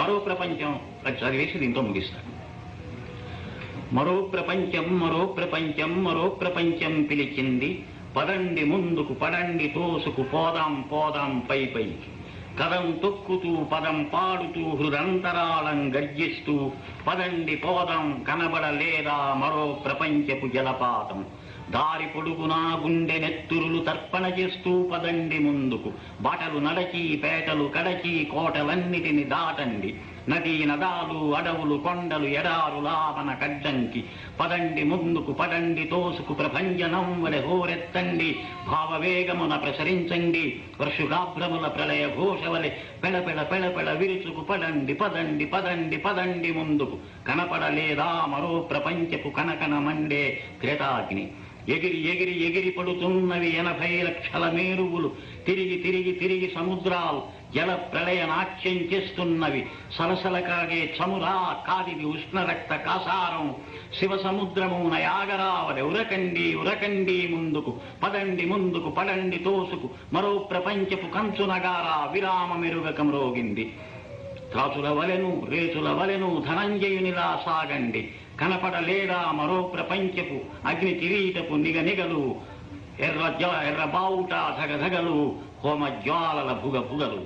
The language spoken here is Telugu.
మరో ప్రపంచం. చదివేసి దీంతో ముగిస్తాడు మరో ప్రపంచం మరో ప్రపంచం మరో ప్రపంచం పిలిచింది. పదండి ముందుకు పడండి తోసుకు పోదాం పోదాం పై పైకి కదం తొక్కుతూ పదం పాడుతూ హృదంతరాళం గర్జిస్తూ పదండి పోదాం కనబడలేదా మరో ప్రపంచపు జలపాతం. దారి పొడుగునా గుండె నెత్తురులు తర్పణ చేస్తూ పదండి ముందుకు. బాటలు నడచి పేటలు కడచి కోటలన్నిటిని దాటండి. నదీ నదాలు అడవులు కొండలు ఎడారులావన కడ్డంకి పదండి ముందుకు పడండి తోసుకు ప్రభంజనం వలె హోరెత్తండి. భావవేగమున ప్రసరించండి. వర్షుగాభ్రముల ప్రళయ ఘోష వలె పెళపెళ పెళపెళ విరుచుకు పడండి పదండి పదండి పదండి ముందుకు. కనపడలేదా మరో ప్రపంచపు కనకన మండే క్రేతాగ్ని. ఎగిరి ఎగిరి ఎగిరి పడుతున్నవి ఎనభై లక్షల మేరువులు. తిరిగి తిరిగి తిరిగి సముద్రాలు జల ప్రళయ నాట్యం చేస్తున్నవి. సలసల కాగే చమురా కాదిది ఉష్ణ రక్త కాసారం. శివ సముద్రము నయాగరావలి ఉరకండి ఉరకండి ముందుకు పదండి ముందుకు పడండి తోసుకు. మరో ప్రపంచపు కంచునగారా విరామ మెరుగకం రోగింది త్రాచుల వలెను రేతుల వలెను ధనంజయునిలా సాగండి కనపడలేదా మరో ప్రపంచపు అగ్ని కిరీటపు నిగనిగలు? ఎర్ర జ- ఎర్ర బావుట ధగధగలు హోమ జ్వాలల భుగ భుగలు